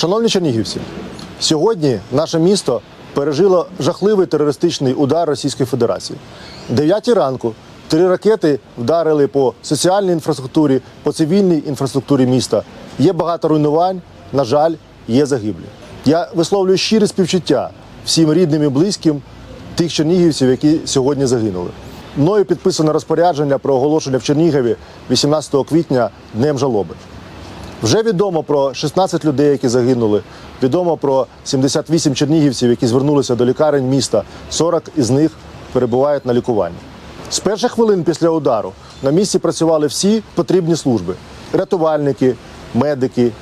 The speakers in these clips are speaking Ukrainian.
Шановні чернігівці, сьогодні наше місто пережило жахливий терористичний удар Російської Федерації. 9 ранку три ракети вдарили по соціальній інфраструктурі, по цивільній інфраструктурі міста. Є багато руйнувань, на жаль, є загиблі. Я висловлюю щире співчуття всім рідним і близьким тих чернігівців, які сьогодні загинули. Мною підписано розпорядження про оголошення в Чернігові 18 квітня Днем жалоби. Вже відомо про 16 людей, які загинули. Відомо про 78 чернігівців, які звернулися до лікарень міста. 40 із них перебувають на лікуванні. З перших хвилин після удару на місці працювали всі потрібні служби: рятувальники, медики,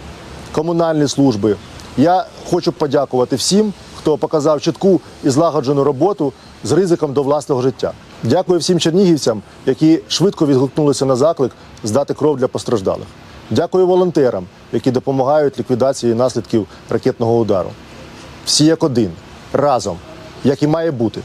комунальні служби. Я хочу подякувати всім, хто показав чітку і злагоджену роботу з ризиком до власного життя. Дякую всім чернігівцям, які швидко відгукнулися на заклик здати кров для постраждалих. Дякую волонтерам, які допомагають ліквідації наслідків ракетного удару. Всі як один, разом, як і має бути.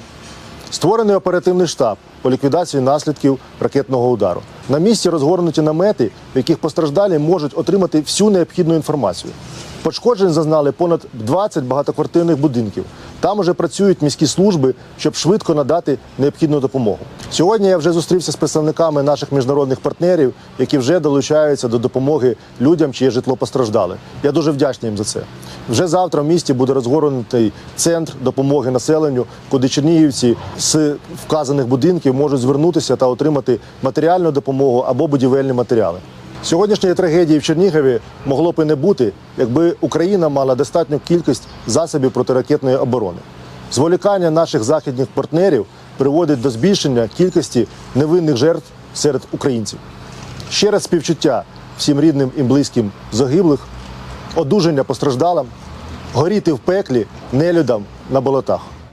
Створений оперативний штаб по ліквідації наслідків ракетного удару. На місці розгорнуті намети, в яких постраждалі можуть отримати всю необхідну інформацію. Пошкоджень зазнали понад 20 багатоквартирних будинків. Там уже працюють міські служби, щоб швидко надати необхідну допомогу. Сьогодні я вже зустрівся з представниками наших міжнародних партнерів, які вже долучаються до допомоги людям, чиє житло постраждали. Я дуже вдячний їм за це. Вже завтра в місті буде розгорнутий центр допомоги населенню, куди чернігівці з вказаних будинків можуть звернутися та отримати матеріальну допомогу або будівельні матеріали. Сьогоднішньої трагедії в Чернігові могло б і не бути, якби Україна мала достатню кількість засобів протиракетної оборони. Зволікання наших західних партнерів приводить до збільшення кількості невинних жертв серед українців. Ще раз співчуття всім рідним і близьким загиблих, одужання постраждалим, горіти в пеклі нелюдам на болотах.